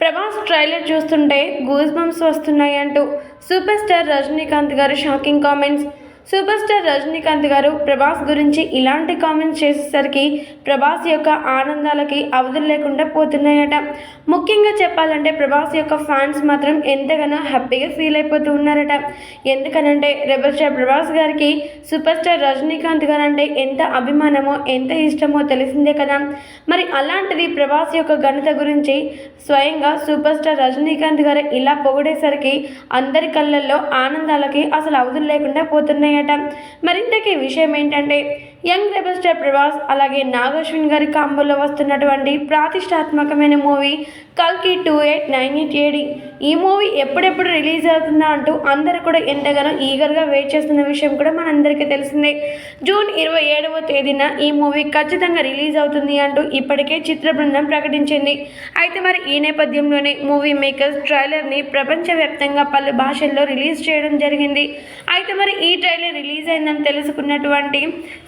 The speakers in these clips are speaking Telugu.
ప్రభాస్ ట్రైలర్ చూస్తుంటే గూస్ బంప్స్ వస్తున్నాయి అంటూ super star Rajinikanth garu shocking comments. Super star Rajinikanth garu Prabhas గురించి ఇలాంటి కామెంట్స్ చేసేసరికి ప్రభాస్ యొక్క ఆనందాలకి అవధులు లేకుండా పోతున్నాయట. ముఖ్యంగా చెప్పాలంటే ప్రభాస్ యొక్క ఫ్యాన్స్ మాత్రం ఎంతగానో హ్యాపీగా ఫీల్ అయిపోతూ ఉన్నారట. ఎందుకనంటే రెబల్ స్టార్ ప్రభాస్ గారికి సూపర్ స్టార్ రజనీకాంత్ గారు అంటే ఎంత అభిమానమో ఎంత ఇష్టమో తెలిసిందే కదా. మరి అలాంటిది ప్రభాస్ యొక్క ఘనత గురించి స్వయంగా సూపర్ స్టార్ రజనీకాంత్ గారు ఇలా పొగిడేసరికి అందరి కళ్ళల్లో ఆనందాలకి అసలు అవధులు లేకుండా పోతున్నాయి పోతున్నాయట మరింతకీ విషయం ఏంటంటే యంగ్ రెబల్ స్టార్ ప్రభాస్ అలాగే నాగశ్విన్ గారి కాంబోలో వస్తున్నటువంటి ప్రతిష్టాత్మకమైన మూవీ కల్కి two eight nine eight AD. ఈ మూవీ ఎప్పుడెప్పుడు రిలీజ్ అవుతుందా అంటూ అందరూ కూడా ఎంతగానో ఈగర్గా వెయిట్ చేస్తున్న విషయం కూడా మనందరికీ తెలిసిందే. జూన్ ఇరవై ఏడవ తేదీన ఈ మూవీ ఖచ్చితంగా రిలీజ్ అవుతుంది అంటూ ఇప్పటికే చిత్ర బృందం ప్రకటించింది. అయితే మరి ఈ నేపథ్యంలోనే మూవీ మేకర్స్ ట్రైలర్ని ప్రపంచవ్యాప్తంగా పలు భాషల్లో రిలీజ్ చేయడం జరిగింది. అయితే మరి ఈ ట్రైలర్ రిలీజ్ అయిందని తెలుసుకున్నటువంటి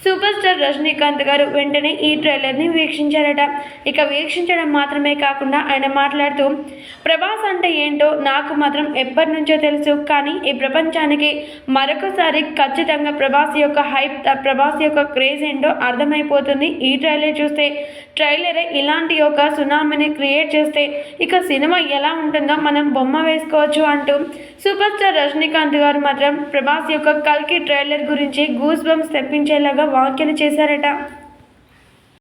సూపర్ సూపర్ స్టార్ రజనీకాంత్ గారు వెంటనే ఈ ట్రైలర్ని వీక్షించారట. ఇక వీక్షించడం మాత్రమే కాకుండా ఆయన మాట్లాడుతూ ప్రభాస్ అంటే ఏంటో నాకు మాత్రం ఎప్పటి నుంచో తెలుసు. కానీ ఈ ప్రపంచానికి మరొకసారి ఖచ్చితంగా ప్రభాస్ యొక్క హైప్ ప్రభాస్ యొక్క క్రేజ్ ఏంటో అర్థమైపోతుంది ఈ ట్రైలర్ చూస్తే. ట్రైలరే ఇలాంటి ఒక సునామీని క్రియేట్ చేస్తే ఇక సినిమా ఎలా ఉంటుందో మనం బొమ్మ వేసుకోవచ్చు అంటూ సూపర్ స్టార్ రజనీకాంత్ గారు మాత్రం ప్రభాస్ యొక్క కల్కి ట్రైలర్ గురించి గూస్ బంప్స్ తెప్పించేలాగా వ్యాఖ్యలు చేశారట.